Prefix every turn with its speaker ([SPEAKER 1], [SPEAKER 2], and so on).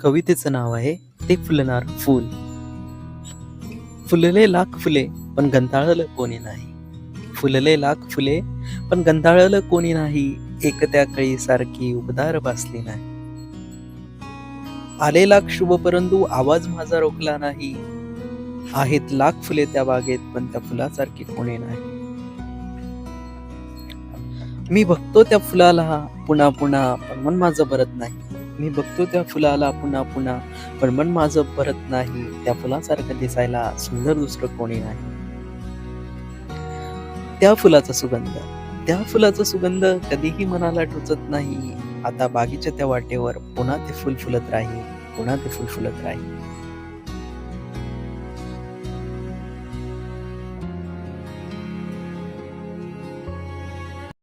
[SPEAKER 1] कवितेचं नाव आहे ते फुलणार फूल. फुलले लाख फुले पण गंधाळलं कोणी नाही. फुलले लाख फुले पण गंधाळलं कोणी नाही. एक त्या कळी सारखी उबदार बसली नाही. आले लाख शुभ परंतु आवाज माझा रोखला नाही. आहेत लाख फुले त्या बागेत पण त्या फुलासारखी कोणी नाही. मी बघतो त्या फुलाला पुन्हा पुन्हा पण मन माझं भरत नाही. मी बघतो त्या फुलाला पुन्हा पुन्हा पण मन माझं भरत नाही. त्या फुलासारखं दिसायला सुंदर दुसरं कोणी नाही. त्या फुलाचा सुगंध. त्या फुलाचा सुगंध कधीही मनाला टोचत नाही. आता बागीच्या त्या वाटेवर पुन्हा ते फुल फुलत राहील पुन्हा ते फुल फुलत राहील.